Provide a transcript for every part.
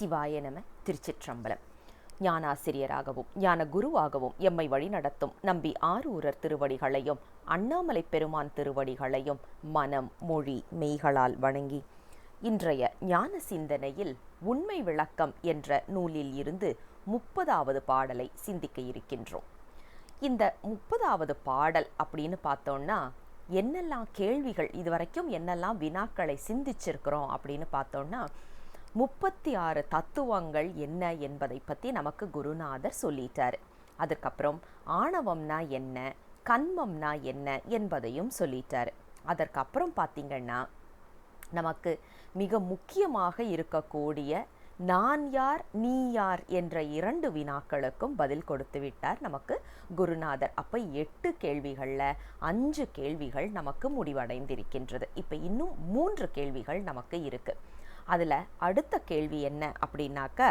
சிவாய நம திருச்சிற்றம்பலம். ஞானாசிரியராகவும் ஞான குருவாகவும் எம்மை வழிநடத்தும் நம்பி ஆரூரர் திருவடிகளையும் அண்ணாமலை பெருமான் திருவடிகளையும் மனம் மொழி மெய்களால் வணங்கி இன்றைய ஞான சிந்தனையில் உண்மை விளக்கம் என்ற நூலில் இருந்து முப்பதாவது பாடலை சிந்திக்க இருக்கின்றோம். இந்த முப்பதாவது பாடல் அப்படின்னு பார்த்தோம்னா என்னெல்லாம் கேள்விகள் இதுவரைக்கும் என்னெல்லாம் வினாக்களை சிந்திச்சிருக்கிறோம் அப்படின்னு பார்த்தோம்னா முப்பத்தி ஆறு தத்துவங்கள் என்ன என்பதை பற்றி நமக்கு குருநாதர் சொல்லிட்டார். அதுக்கப்புறம் ஆணவம்னா என்ன கண்மம்னா என்ன என்பதையும் சொல்லிட்டார். அதற்கப்புறம் பார்த்திங்கன்னா நமக்கு மிக முக்கியமாக இருக்கக்கூடிய நான் யார் நீ யார் என்ற இரண்டு வினாக்களுக்கும் பதில் கொடுத்து விட்டார் நமக்கு குருநாதர். அப்போ எட்டு கேள்விகளில் அஞ்சு கேள்விகள் நமக்கு முடிவடைந்திருக்கின்றது. இப்போ இன்னும் மூன்று கேள்விகள் நமக்கு இருக்குது அதில் அடுத்த கேள்வி என்ன அப்படின்னாக்க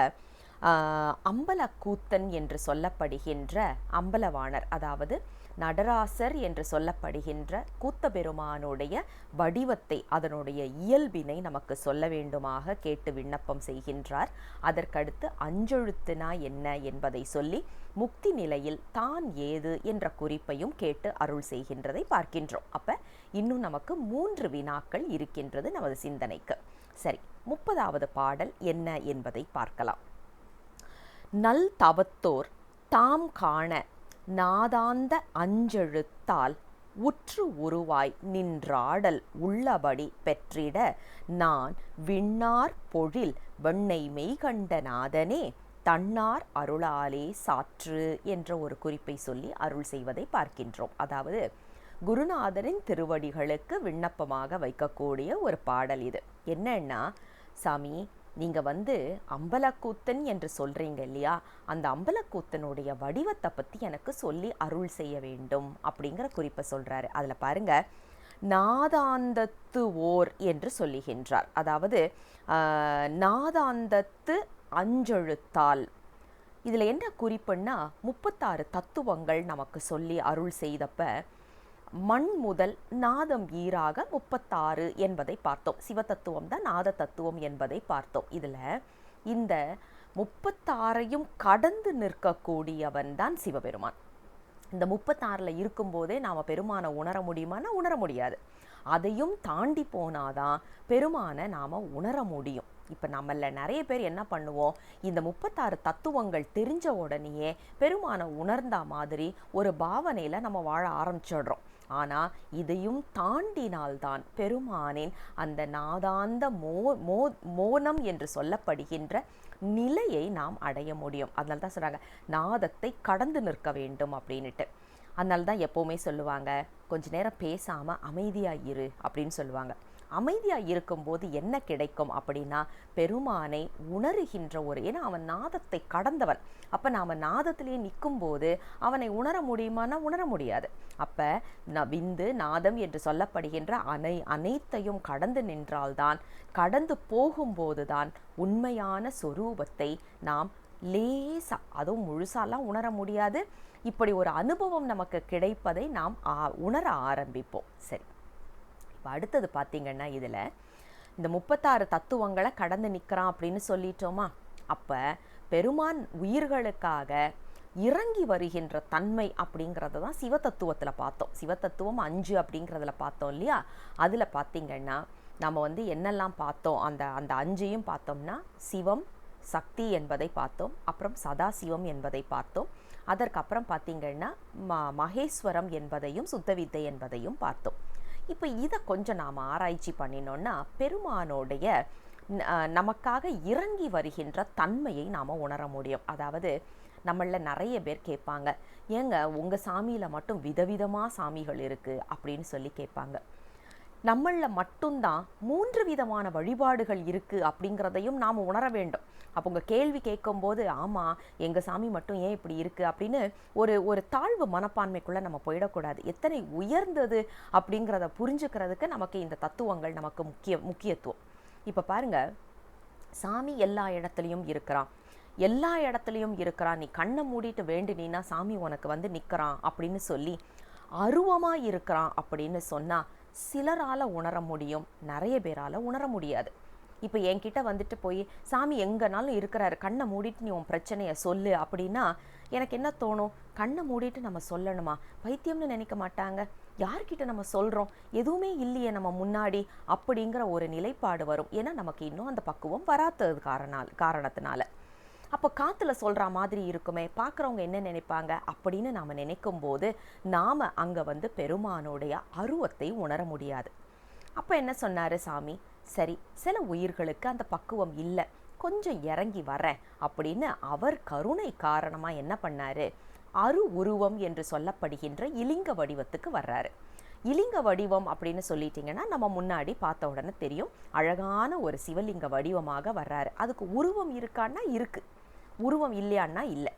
அம்பலக்கூத்தன் என்று சொல்லப்படுகின்ற அம்பலவாணர் அதாவது நடராசர் என்று சொல்லப்படுகின்ற கூத்தபெருமானுடைய வடிவத்தை அதனுடைய இயல்பினை நமக்கு சொல்ல வேண்டுமாக கேட்டு விண்ணப்பம் செய்கின்றார். அதற்கடுத்து அஞ்செழுத்துனா என்ன என்பதை சொல்லி முக்தி நிலையில் தான் ஏது என்ற குறிப்பையும் கேட்டு அருள் செய்கின்றதை பார்க்கின்றோம். அப்போ இன்னும் நமக்கு மூன்று வினாக்கள் இருக்கின்றது நமது சிந்தனைக்கு. சரி முப்பதாவது பாடல் என்ன என்பதை பார்க்கலாம். நல் தவத்தோர் தாம் காண நாதாந்த அஞ்செழுத்தால் உற்று உருவாய் நின்றாடல் உள்ளபடி பெற்றிட நான் விண்ணார் பொழில் வெண்ணை மெய்கண்ட நாதனே தன்னார் அருளாலே சாற்று என்ற ஒரு குறிப்பை சொல்லி அருள் செய்வதை பார்க்கின்றோம். அதாவது குருநாதரின் திருவடிகளுக்கு விண்ணப்பமாக வைக்கக்கூடிய ஒரு பாடல் இது. என்னன்னா சாமி நீங்கள் வந்து அம்பலக்கூத்தன் என்று சொல்கிறீங்க இல்லையா? அந்த அம்பலக்கூத்தனுடைய வடிவத்தை பற்றி எனக்கு சொல்லி அருள் செய்ய வேண்டும் அப்படிங்கிற குறிப்பை சொல்கிறாரு அதில் பாருங்கள் நாதாந்தத்து ஓர் என்று சொல்லுகின்றார். அதாவது நாதாந்தத்து அஞ்செழுத்தால் இதில் என்ன குறிப்புன்னா முப்பத்தாறு தத்துவங்கள் நமக்கு சொல்லி அருள் செய்தப்ப மண் முதல் நாதம் ஈராக முப்பத்தாறு என்பதை பார்த்தோம். சிவதத்துவம் தான் நாத தத்துவம் என்பதை பார்த்தோம். இதில் இந்த முப்பத்தாறையும் கடந்து நிற்கக்கூடியவன் தான் சிவபெருமான். இந்த முப்பத்தாறில் இருக்கும்போதே நாம் பெருமானை உணர முடியுமானா உணர முடியாது. அதையும் தாண்டி போனாதான் பெருமானை நாம் உணர முடியும். இப்போ நம்மள நிறைய பேர் என்ன பண்ணுவோம்? இந்த முப்பத்தாறு தத்துவங்கள் தெரிஞ்ச உடனேயே பெருமானை உணர்ந்த மாதிரி ஒரு பாவனையில் நம்ம வாழ ஆரம்பிச்சிடுறோம். ஆனால் இதையும் தாண்டினால்தான் பெருமானின் அந்த நாதாந்த மோ மோ மோனம் என்று சொல்லப்படுகின்ற நிலையை நாம் அடைய முடியும். அதனால தான் சொல்கிறாங்க நாதத்தை கடந்து நிற்க வேண்டும் அப்படின்ட்டு அதனால தான் எப்போவுமே சொல்லுவாங்க கொஞ்ச நேரம் பேசாமல் அமைதியாக இரு அப்படின்னு சொல்லுவாங்க. அமைதியாக இருக்கும்போது என்ன கிடைக்கும் அப்படின்னா பெருமானை உணருகின்ற ஒரு ஏன்னா அவன் நாதத்தை கடந்தவன். அப்போ நாம் நாதத்திலேயே நிற்கும்போது அவனை உணர முடியுமானா உணர முடியாது. அப்போ ந விந்து நாதம் என்று சொல்லப்படுகின்ற அனை அனைத்தையும் கடந்து நின்றால்தான் கடந்து போகும்போது தான் உண்மையான சொரூபத்தை நாம் லேசா அதுவும் முழுசாலாம் உணர முடியாது. இப்படி ஒரு அனுபவம் நமக்கு கிடைப்பதை நாம் உணர ஆரம்பிப்போம். சரி. இப்போ அடுத்தது பார்த்திங்கன்னா இதில் இந்த முப்பத்தாறு தத்துவங்களை கடந்து நிற்கிறான் அப்படின்னு சொல்லிட்டோமா? அப்போ பெருமான் உயிர்களுக்காக இறங்கி வருகின்ற தன்மை அப்படிங்கிறத தான் சிவத்தத்துவத்தில் பார்த்தோம். சிவத்தத்துவம் அஞ்சு அப்படிங்கிறதுல பார்த்தோம் இல்லையா? அதில் பார்த்திங்கன்னா நம்ம வந்து என்னெல்லாம் பார்த்தோம்? அந்த அந்த அஞ்சையும் பார்த்தோம்னா சிவம் சக்தி என்பதை பார்த்தோம். அப்புறம் சதாசிவம் என்பதை பார்த்தோம். அதற்கப்புறம் பார்த்திங்கன்னா ம மகேஸ்வரம் என்பதையும் சுத்தவித்தை என்பதையும் பார்த்தோம். இப்போ இதை கொஞ்சம் நாம் ஆராய்ச்சி பண்ணினோன்னா பெருமானோடைய நமக்காக இறங்கி வருகின்ற தன்மையை நாம் உணர முடியும். அதாவது நம்மளில் நிறைய பேர் கேட்பாங்க ஏங்க உங்கள் சாமியில் மட்டும் விதவிதமாக சாமிகள் இருக்குது அப்படின்னு சொல்லி கேட்பாங்க. நம்மளில் மட்டும்தான் மூன்று விதமான வழிபாடுகள் இருக்குது அப்படிங்கிறதையும் நாம் உணர வேண்டும். அப்போ உங்கள் கேள்வி கேட்கும்போது ஆமாம் எங்கள் சாமி மட்டும் ஏன் இப்படி இருக்குது அப்படின்னு ஒரு ஒரு தாழ்வு மனப்பான்மைக்குள்ளே நம்ம போயிடக்கூடாது. எத்தனை உயர்ந்தது அப்படிங்கிறத புரிஞ்சுக்கிறதுக்கு நமக்கு இந்த தத்துவங்கள் நமக்கு முக்கிய முக்கியத்துவம். இப்போ பாருங்கள் சாமி எல்லா இடத்துலையும் இருக்கிறான். எல்லா இடத்துலையும் இருக்கிறான். நீ கண்ணை மூடிட்டு வேண்டினா சாமி உனக்கு வந்து நிற்கிறான் அப்படின்னு சொல்லி அருவமாக இருக்கிறான் அப்படின்னு சொன்னால் சிலரால் உணர முடியும். நிறைய பேரால் உணர முடியாது. இப்போ என்கிட்ட வந்துட்டு போய் சாமி எங்கனாலும் இருக்கிறாரு. கண்ணை மூடிட்டு நீ உன் பிரச்சனையை சொல்லு. அப்படின்னா எனக்கு என்ன தோணும்? கண்ணை மூடிட்டு நம்ம சொல்லணுமா? பைத்தியம்னு நினைக்க மாட்டாங்க. யார்கிட்ட நம்ம சொல்கிறோம் எதுவுமே இல்லையே நம்ம முன்னாடி அப்படிங்கிற ஒரு நிலைப்பாடு வரும். ஏன்னா நமக்கு இன்னும் அந்த பக்குவம் வராதது காரணால் காரணத்தினால. அப்போ காற்றுல சொல்கிற மாதிரி இருக்குமே பார்க்குறவங்க என்ன நினைப்பாங்க? அப்படின்னு நாம் நினைக்கும் போது நாம அங்கே வந்து பெருமானுடைய அருவத்தை உணர முடியாது. அப்போ என்ன சொன்னார் சாமி? சரி சில உயிர்களுக்கு அந்த பக்குவம் இல்லை கொஞ்சம் இறங்கி வரேன் அப்படின்னு அவர் கருணை காரணமாக என்ன பண்ணாரு? அரு உருவம் என்று சொல்லப்படுகின்ற இலிங்க வடிவத்துக்கு வர்றாரு. இலிங்க வடிவம் அப்படின்னு சொல்லிட்டீங்கன்னா நம்ம முன்னாடி பார்த்த உடனே தெரியும். அழகான ஒரு சிவலிங்க வடிவமாக வர்றாரு. அதுக்கு உருவம் இருக்கான்னா இருக்கு. உருவம் இல்லையான்னா இல்லை.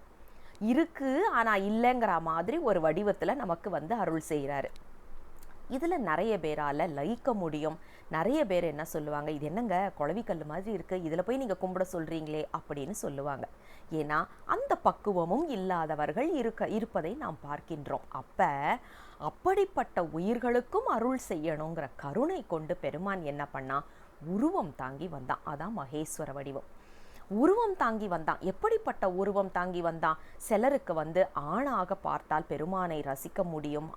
இருக்கு ஆனால் இல்லைங்கிற மாதிரி ஒரு வடிவத்தில் நமக்கு வந்து அருள் செய்கிறாரு இதில் நிறைய பேரால் லயிக்க முடியும். நிறைய பேர் என்ன சொல்லுவாங்க இது என்னங்க குழவிக்கல் மாதிரி இருக்குது இதில் போய் நீங்கள் கும்பிட சொல்கிறீங்களே அப்படின்னு சொல்லுவாங்க. ஏன்னா அந்த பக்குவமும் இல்லாதவர்கள் இருக்க இருப்பதை நாம் பார்க்கின்றோம். அப்போ அப்படிப்பட்ட உயிர்களுக்கும் அருள் செய்யணுங்கிற கருணை கொண்டு பெருமான் என்ன பண்ணால் உருவம் தாங்கி வந்தான். அதான் மகேஸ்வர வடிவம். உருவம் தாங்கி வந்தான். எப்படிப்பட்ட உருவம் தாங்கி வந்தான்? சிலருக்கு வந்து ஆணாக பார்த்தால் பெருமானை ரசிக்க முடியும்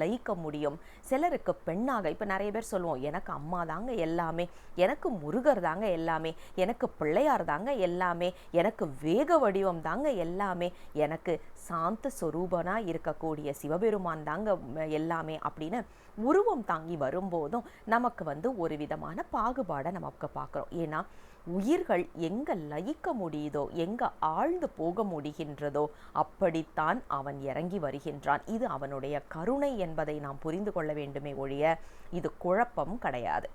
லயிக்க முடியும். சிலருக்கு பெண்ணாக இப்போ நிறைய பேர் சொல்லுவோம் எனக்கு அம்மா தாங்க எல்லாமே எனக்கு முருகர் தாங்க எல்லாமே எனக்கு பிள்ளையார் தாங்க எல்லாமே எனக்கு வேக வடிவம் தாங்க எல்லாமே எனக்கு சாந்த சொரூபனா இருக்கக்கூடிய சிவபெருமான் தாங்க எல்லாமே அப்படின்னு உருவம் தாங்கி வரும்போதும் நமக்கு வந்து ஒரு விதமான பாகுபாடை நமக்கு பார்க்குறோம். ஏன்னா உயிர்கள் எங்க லயிக்க முடியுதோ எங்க ஆழ்ந்து போக முடிகின்றதோ அப்படித்தான் அவன் இறங்கி வருகின்றான். இது அவனுடைய கருணை என்பதை நாம் புரிந்து கொள்ள வேண்டுமே ஒழிய இது குழப்பம் கிடையாது.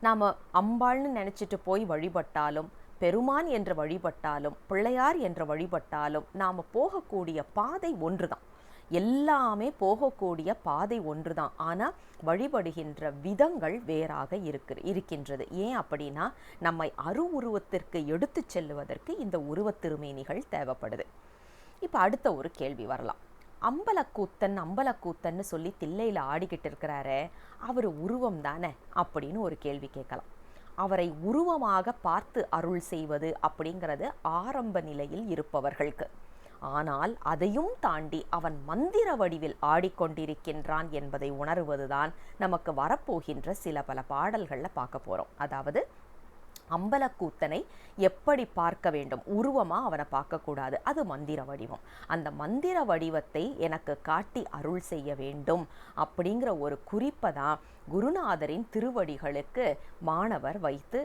நாம அம்பாள்னு நினைச்சிட்டு போய் வழிபட்டாலும் பெருமான் என்று வழிபட்டாலும் பிள்ளையார் என்று வழிபட்டாலும் நாம போகக்கூடிய பாதை ஒன்றுதான். எல்லாமே போகக்கூடிய பாதை ஒன்று தான் ஆனால் வழிபடுகின்ற விதங்கள் வேறாக இருக்கு இருக்கின்றது. ஏன் அப்படின்னா நம்மை அரு உருவத்திற்கு எடுத்து செல்லுவதற்கு இந்த உருவத் திருமேனிகள் தேவைப்படுது. இப்போ அடுத்த ஒரு கேள்வி வரலாம். அம்பலக்கூத்தன் அம்பலக்கூத்தன்னு சொல்லி தில்லையில் ஆடிக்கிட்டு இருக்கிறாரே அவர் உருவம் தானே அப்படின்னு ஒரு கேள்வி கேட்கலாம். அவரை உருவமாக பார்த்து அருள் செய்வது அப்படிங்கிறது ஆரம்ப நிலையில் இருப்பவர்களுக்கு. ஆனால் அதையும் தாண்டி அவன் மந்திர வடிவில் ஆடிக்கொண்டிருக்கின்றான் என்பதை உணர்வதுதான் நமக்கு வரப்போகின்ற சில பல பாடல்களில் பார்க்க போறோம். அதாவது அம்பலக்கூத்தனை எப்படி பார்க்க வேண்டும்? உருவமா அவனை பார்க்கக்கூடாது. அது மந்திர வடிவம். அந்த மந்திர வடிவத்தை எனக்கு காட்டி அருள் செய்ய வேண்டும் அப்படிங்கிற ஒரு குறிப்பை தான் குருநாதரின் திருவடிகளுக்கு மாணவர் வைத்து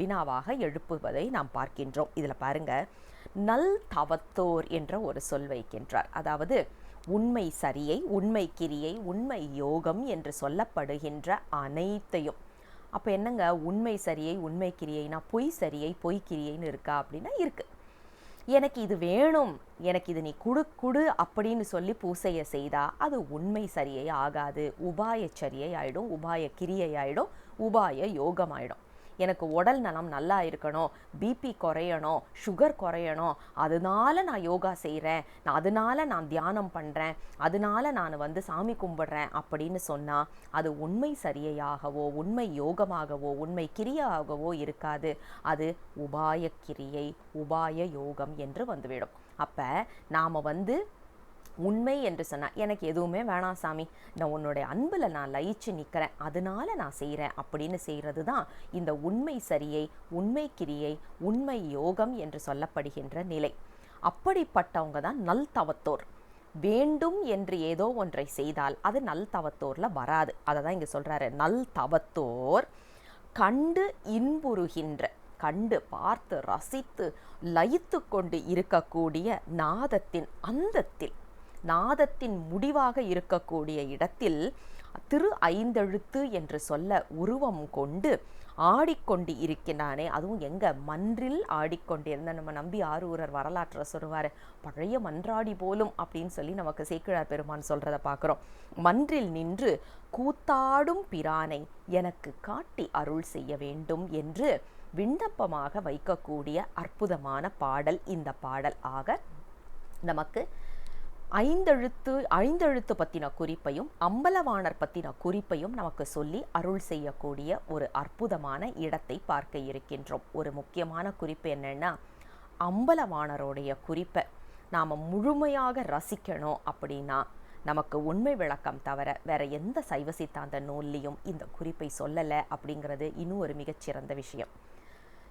வினாவாக எழுப்புவதை நாம் பார்க்கின்றோம். இதில் பாருங்க. நல் தவத்தோர் என்ற ஒரு சொல் வைக்கின்றார். அதாவது உண்மை சரியை உண்மை கிரியை உண்மை யோகம் என்று சொல்லப்படுகின்ற அனைத்தையும். அப்போ என்னங்க? உண்மை சரியை உண்மை கிரியைனா பொய் சரியை பொய் கிரியைன்னு இருக்கா அப்படின்னா இருக்கு. எனக்கு இது வேணும் எனக்கு இது நீ குடு குடு அப்படின்னு சொல்லி பூசையை செய்தா அது உண்மை சரியை ஆகாது. உபாய சரியை ஆகிடும் உபாய கிரியை ஆகிடும் உபாய யோகம் ஆகிடும் எனக்கு உடல் நலம் நல்லா இருக்கணும் பிபி குறையணும் சுகர் குறையணும் அதனால நான் யோகா செய்கிறேன் நான் அதனால நான் தியானம் பண்ணுறேன் அதனால நான் வந்து சாமி கும்பிடுறேன் அப்படின்னு சொன்னால் அது உண்மை சரியையாகவோ உண்மை யோகமாகவோ உண்மை கிரியாகவோ இருக்காது. அது உபாய கிரியை உபாய யோகம் என்று வந்துவிடும். அப்போ நாம் வந்து உண்மை என்று சொன்னால் எனக்கு எதுவுமே வேணாம் சாமி. நான் உன்னுடைய அன்பில் நான் லயிச்சு நிற்கிறேன் அதனால நான் செய்கிறேன் அப்படின்னு செய்கிறது தான் இந்த உண்மை சரியை உண்மை கிரியை உண்மை யோகம் என்று சொல்லப்படுகின்ற நிலை. அப்படிப்பட்டவங்க தான் நல் தவத்தோர். வேண்டும் என்று ஏதோ ஒன்றை செய்தால் அது நல் தவத்தோரில் வராது. அதை தான் இங்கே சொல்கிறாரு நல் தவத்தோர் கண்டு இன்புறுகின்ற கண்டு பார்த்து ரசித்து லயித்து கொண்டு இருக்கக்கூடிய நாதத்தின் அந்தத்தில் நாதத்தின் முடிவாக இருக்கக்கூடிய இடத்தில் திரு ஐந்தெழுத்து என்று சொல்ல உருவம் கொண்டு ஆடிக்கொண்டு இருக்கின்றானே. அதுவும் எங்க? மன்றில் ஆடிக்கொண்டிருந்த நம்ம நம்பி ஆரூரர் வரலாற்றை சொல்லுவார். பழைய மன்றாடி போலும் அப்படின்னு சொல்லி நமக்கு சேக்கிழார் பெருமான் சொல்றதை பார்க்குறோம். மன்றில் நின்று கூத்தாடும் பிரானை எனக்கு காட்டி அருள் செய்ய வேண்டும் என்று விண்ணப்பமாக வைக்கக்கூடிய அற்புதமான பாடல் இந்த பாடல். ஆக நமக்கு ஐந்தெழுத்து ஐந்தெழுத்து பற்றின குறிப்பையும் அம்பலவாணர் பற்றின குறிப்பையும் நமக்கு சொல்லி அருள் செய்யக்கூடிய ஒரு அற்புதமான இடத்தை பார்க்க இருக்கின்றோம். ஒரு முக்கியமான குறிப்பு என்னென்னா அம்பலவாணருடைய குறிப்பை நாம் முழுமையாக ரசிக்கணும் அப்படின்னா நமக்கு உண்மை விளக்கம் தவிர வேற எந்த சைவ சித்தாந்த நூல்லையும் இந்த குறிப்பை சொல்லலை அப்படிங்கிறது இன்னும் ஒரு மிகச்சிறந்த விஷயம்.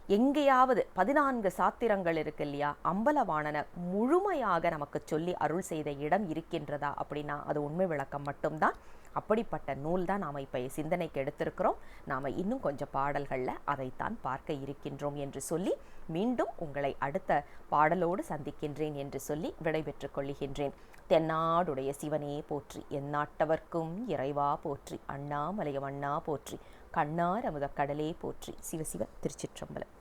எங்கேயாவது பதினான்கு சாத்திரங்கள் இருக்கு இல்லையா? அம்பலவாணனை முழுமையாக நமக்கு சொல்லி அருள் செய்த இடம் இருக்கின்றதா அப்படின்னா அது உண்மை விளக்கம் மட்டும்தான். அப்படிப்பட்ட நூல் தான் நாம் இப்போ சிந்தனைக்கு எடுத்திருக்கிறோம். நாம் இன்னும் கொஞ்சம் பாடல்களில் அதைத்தான் பார்க்க இருக்கின்றோம் என்று சொல்லி மீண்டும் உங்களை அடுத்த பாடலோடு சந்திக்கின்றேன் என்று சொல்லி விடைபெற்றுக் கொள்கின்றேன். தென்னாடுடைய சிவனே போற்றி எந்நாட்டவர்க்கும் இறைவா போற்றி அண்ணாமலையவண்ணா போற்றி கண்ணார் அமுத கடலே போற்றி. சிவசிவ திருச்சிற்றம்பலம்.